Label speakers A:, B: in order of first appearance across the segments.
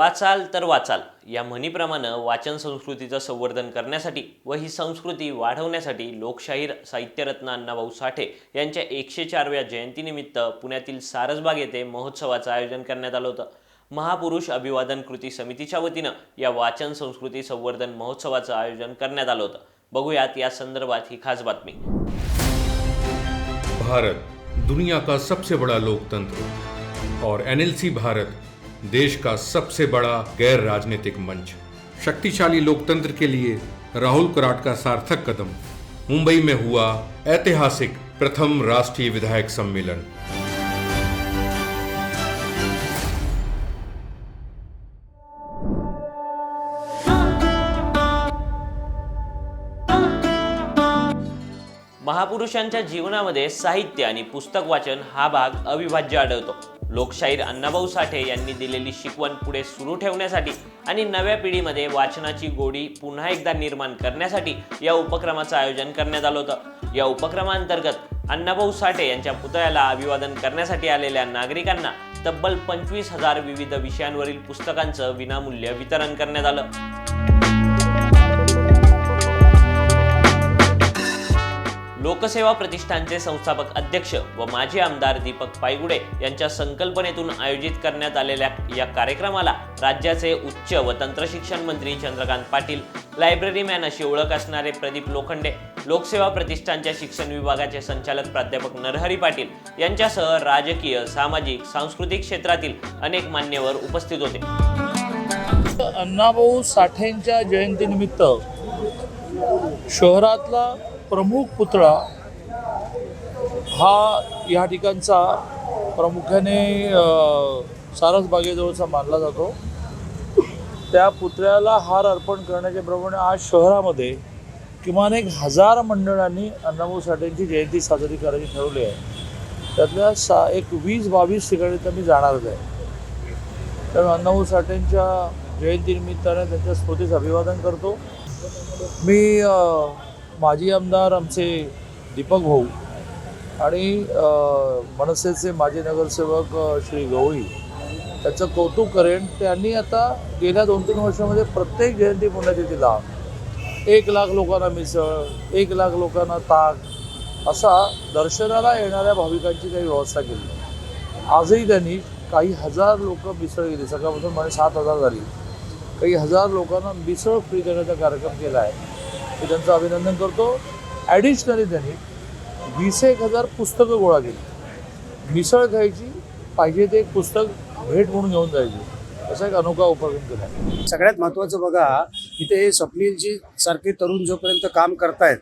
A: वाचाल तर वाचाल. या म्हणीप्रमाणे वाचन संस्कृतीचं संवर्धन करण्यासाठी व ही संस्कृती वाढवण्यासाठी लोकशाहीर साहित्यरत्न अण्णाभाऊ साठे यांच्या एकशे चारव्या जयंतीनिमित्त पुण्यातील सारसबाग येथे महोत्सवाचं आयोजन करण्यात आलं होतं. महापुरुष अभिवादन कृती समितीच्या वतीनं या वाचन संस्कृती संवर्धन महोत्सवाचं आयोजन करण्यात आलं होतं. बघूयात या संदर्भात ही खास बातमी.
B: भारत दुनिया का सबसे बड़ा लोकतंत्र? और एनएलसी भारत देश का सबसे बड़ा गैर राजनीतिक मंच। शक्तिशाली लोकतंत्र के लिए राहुल कराट का सार्थक कदम। मुंबई में हुआ ऐतिहासिक प्रथम राष्ट्रीय विधायक सम्मेलन।
A: महापुरुषांच्या जीवनामध्ये साहित्य आणि पुस्तक वाचन हा भाग अविभाज्य आढळतो. लोकशाहीर अण्णाभाऊ साठे यांनी दिलेली शिकवण पुढे सुरू ठेवण्यासाठी आणि नव्या पिढीमध्ये वाचनाची गोडी पुन्हा एकदा निर्माण करण्यासाठी या उपक्रमाचं आयोजन करण्यात आलं होतं. या उपक्रमांतर्गत अण्णाभाऊ साठे यांच्या पुतळ्याला अभिवादन करण्यासाठी आलेल्या नागरिकांना तब्बल पंचवीस हजार विविध विषयांवरील पुस्तकांचं विनामूल्य वितरण करण्यात आलं. लोकसेवा प्रतिष्ठानचे संस्थापक अध्यक्ष व माजी आमदार दीपक पायगुडे यांच्या संकल्पनेतून आयोजित करण्यात आलेल्या या कार्यक्रमाला राज्याचे उच्च व तंत्रशिक्षण मंत्री चंद्रकांत पाटील लायब्ररी मॅन अशी ओळख असणारे प्रदीप लोखंडे लोकसेवा प्रतिष्ठानच्या शिक्षण विभागाचे संचालक प्राध्यापक नरहरी पाटील यांच्यासह राजकीय सामाजिक सांस्कृतिक क्षेत्रातील अनेक मान्यवर उपस्थित होते.
C: अण्णाभाऊ साठेंच्या जयंतीनिमित्त शहरातला प्रमुख पुतळा हा या ठिकाणचा प्रामुख्याने सारसबागेजवळचा मानला जातो. त्या पुतळ्याला हार अर्पण करण्याच्या प्रमाणे आज शहरामध्ये किमान एक हजार मंडळांनी अण्णाभाऊ साठेंची जयंती साजरी करायची ठरवली आहे. त्यातल्या सा एक वीस बावीस ठिकाणी तर मी जाणारच आहे. तर अण्णाभाऊ साठेंच्या जयंतीनिमित्ताने त्यांच्या स्मृतीस अभिवादन करतो. मी माजी आमदार आमचे दीपक भाऊ आणि मनसेचे माजी नगरसेवक श्री गवळी. त्याचं कौतुक करेन. त्यांनी आता गेल्या दोन तीन वर्षामध्ये प्रत्येक जयंती पुण्यतिथीला एक लाख लोकांना मिसळ एक लाख लोकांना ताक असा दर्शनाला येणाऱ्या भाविकांची काही व्यवस्था केली आजही त्यांनी काही हजार लोक मिसळ गेली सकाळपासून माझे सात हजार झाली. काही हजार लोकांना मिसळ फ्री देण्याचा कार्यक्रम केला आहे. मी त्यांचं अभिनंदन करतो. ॲडिशनली त्यांनी वीस एक हजार पुस्तकं गोळा केली. मिसळ खायची पाहिजे ते एक पुस्तक भेट म्हणून घेऊन जायची. असा एक अनोखा उपक्रम केला. आहे
D: सगळ्यात महत्त्वाचं बघा इथे हे स्वप्नीलजी सारखे तरुण जोपर्यंत काम करतायत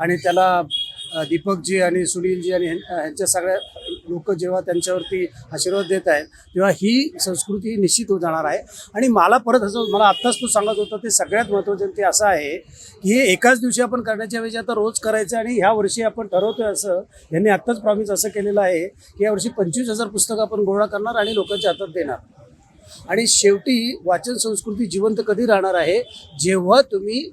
D: आणि त्याला दीपकजी आणि सुनीलजी आणि ह्यां- ह्यांच्या सगळ्या लोक जेव्हा त्यांच्यावरती आशीर्वाद देत आहेत तेव्हा ही संस्कृती निश्चित होत जाणार आहे. आणि मला परत असं मला आत्ताच तो सांगत होता ते सगळ्यात महत्त्वाचं ते असं आहे की हे एकाच दिवशी आपण करण्याच्या ऐवजी आता रोज करायचं आणि ह्या वर्षी आपण ठरवतोय असं यांनी आत्ताच प्रॉमिस असं केलेलं आहे की यावर्षी पंचवीस हजार पुस्तकं आपण गोळा करणार आणि लोकांच्या हातात देणार. आणि शेवटी वाचन संस्कृती जिवंत कधी राहणार आहे? जेव्हा तुम्ही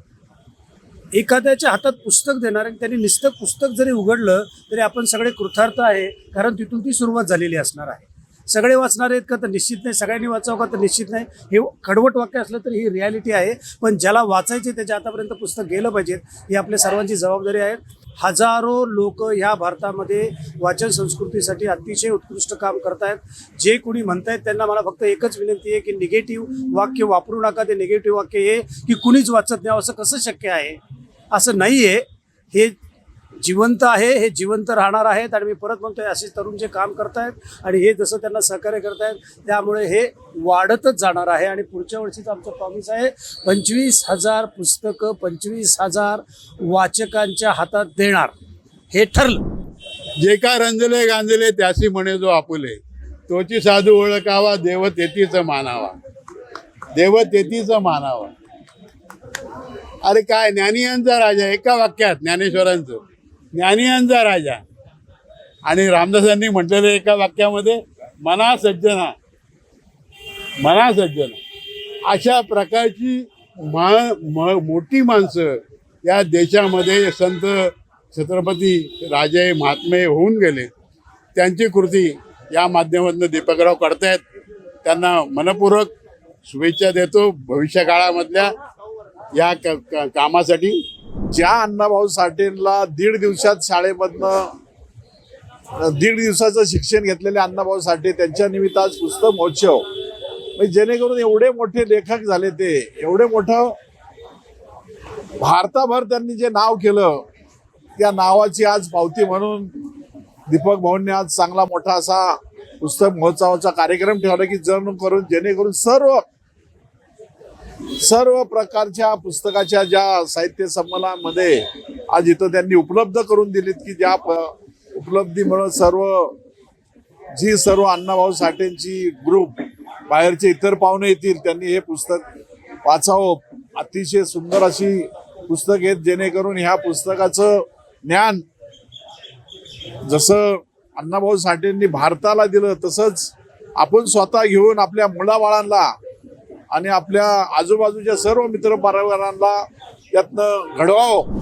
D: एखाद्याच्या हातात पुस्तक देणार आणि त्यांनी नुसतं पुस्तक जरी उघडलं तरी आपण सगळे कृतार्थ आहे कारण तिथून ती सुरुवात झालेली असणार आहे. सगळे वाचणार आहेत का तर निश्चित नाही सगळ्यांनी वाचावं का तर निश्चित नाही. हे कडवट वाक्य असलं तरी ही रियालिटी आहे पण ज्याला वाचायचे त्याच्या आतापर्यंत पुस्तक गेलं पाहिजेत ही आपल्या सर्वांची जबाबदारी आहे. हजारो लोक ह्या भारतामध्ये वाचन संस्कृतीसाठी अतिशय उत्कृष्ट काम करत आहेत जे कोणी म्हणतायत त्यांना मला फक्त एकच विनंती आहे की निगेटिव्ह वाक्य वापरू नका. ते निगेटिव्ह वाक्य हे की कुणीच वाचत नाही असं कसं शक्य आहे? असं नाही आहे हे जिवंत आहे हे जिवंत राहणार आहेत आणि मी परत म्हणतोय असे तरुण जे काम करतायत आणि हे जसं त्यांना सहकार्य करतायत त्यामुळे हे वाढतच जाणार आहे आणि पुढच्या वर्षीचं आमचं प्रॉमिस आहे पंचवीस हजार पुस्तकं पंचवीस हजार वाचकांच्या हातात देणार. हे ठरलं.
E: जे का रंजले गांजले त्याशी म्हणे जो आपुले. तोची साधू ओळखावा देव तेथीच मानावा. देव तेथीच मानावा. अरे काय ज्ञानियांचा राजा एका वाक्यात ज्ञानेश्वरांचं. ज्ञानियांचा राजा. आणि रामदासांनी म्हटलेलं एका वाक्यामध्ये मना सज्जना. मना सज्जना. अशा प्रकारची मा म- मोठी माणसं या देशामध्ये संत छत्रपती राजे महात्मे होऊन गेले. त्यांची कृती या माध्यमातून दीपकराव करतायत. त्यांना मनपूर्वक शुभेच्छा देतो. भविष्य काळामधल्या या क- कामासाठी. ज्या अण्णाभाऊ साठेंना दीड दिवसात शाळेमधनं दीड दिवसाचं शिक्षण घेतलेले अण्णाभाऊ साठे त्यांच्या निमित्त आज पुस्तक महोत्सव. म्हणजे जेणेकरून एवढे मोठे लेखक झाले ते एवढे मोठं भारताभर त्यांनी जे नाव केलं त्या नावाची आज पावती म्हणून दीपक भाऊंनी आज चांगला मोठा असा पुस्तक महोत्सवाचा कार्यक्रम ठेवला की जण करून जेणेकरून सर्व सर्व प्रकारच्या पुस्तकाच्या ज्या साहित्य संमेलनामध्ये आज इथं त्यांनी उपलब्ध करून दिलीत की ज्या प- उपलब्धीमुळे सर्व जी सर्व अण्णाभाऊ साठेंची ग्रुप बाहेरचे इतर पाहुणे येतील त्यांनी हे पुस्तक वाचावं. अतिशय सुंदर अशी पुस्तक आहेत जेणेकरून ह्या पुस्तकाचं ज्ञान जसं अण्णाभाऊ साठेंनी भारताला दिलं तसंच आपण स्वतः घेऊन आपल्या मुलाबाळांना आणि आपल्या आजूबाजूच्या सर्व मित्र परिवारांना यातनं घडवावं.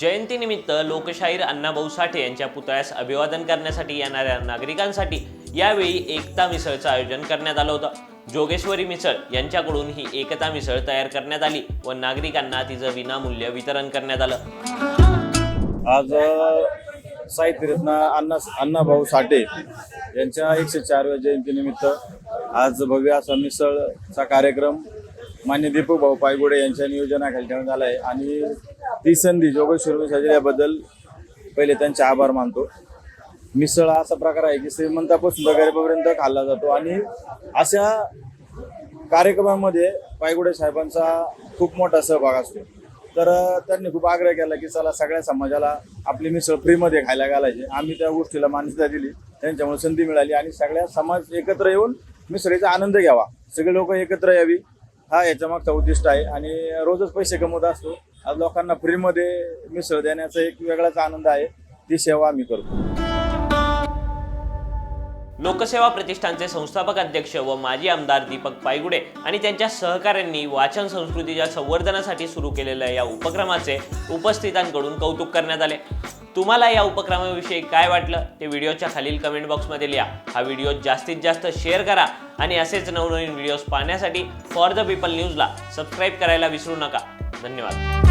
A: जयंतीनिमित्त लोकशाहीर अण्णाभाऊ साठे यांच्या पुतळ्यास अभिवादन करण्यासाठी येणाऱ्या नागरिकांसाठी यावेळी एकता मिसळचं आयोजन करण्यात आलं होतं. जोगेश्वरी मिसळ यांच्याकडून ही एकता मिसळ तयार करण्यात आली व नागरिकांना तिचं विनामूल्य वितरण करण्यात आलं.
F: आज साहित्यरत्न अण्णा अण्णाभाऊ साठे यांच्या एकशे चारव्या जयंतीनिमित्त आज भव्य असा मिसळचा कार्यक्रम मान्य दीपक भाऊ पायगुडे यांच्या नियोजनाखाली ठेवण्यात आला आहे आणि ती संधी जोगेश्वर मिसळ पहिले त्यांचे आभार मानतो. मिसळ असा प्रकार आहे की श्रीमंतापासून तर खाल्ला जातो. आणि अशा कार्यक्रमामध्ये पायगुडे साहेबांचा खूप मोठा सहभाग असतो. तर त्यांनी खूप आग्रह केला की चला सगळ्या समाजाला आपली मिसळ फ्रीमध्ये खायला घालायची. आम्ही त्या गोष्टीला मान्यता दिली. त्यांच्यामुळे संधी मिळाली आणि सगळ्या समाज एकत्र येऊन मिसळीचा आनंद घ्यावा. सगळे लोक एकत्र यावी. हा याच्या मागचा उद्दिष्ट आहे आणि रोजच पैसे कमवत असतो. आज लोकांना फ्रीमध्ये मिसळ देण्याचा एक वेगळाच आनंद आहे. ती सेवा आम्ही करतो.
A: लोकसेवा प्रतिष्ठानचे संस्थापक अध्यक्ष व माजी आमदार दीपक पायगुडे आणि त्यांच्या सहकाऱ्यांनी वाचन संस्कृतीच्या संवर्धनासाठी सुरू केलेल्या या उपक्रमाचे उपस्थितांकडून कौतुक करण्यात आले. तुम्हाला या उपक्रमाविषयी काय वाटलं ते व्हिडिओच्या खालील कमेंट बॉक्समध्ये लिहा हा व्हिडिओ जास्तीत जास्त शेअर करा आणि असेच नवनवीन व्हिडिओज पाहण्यासाठी फॉर द पीपल न्यूजला सबस्क्राईब करायला विसरू नका. धन्यवाद.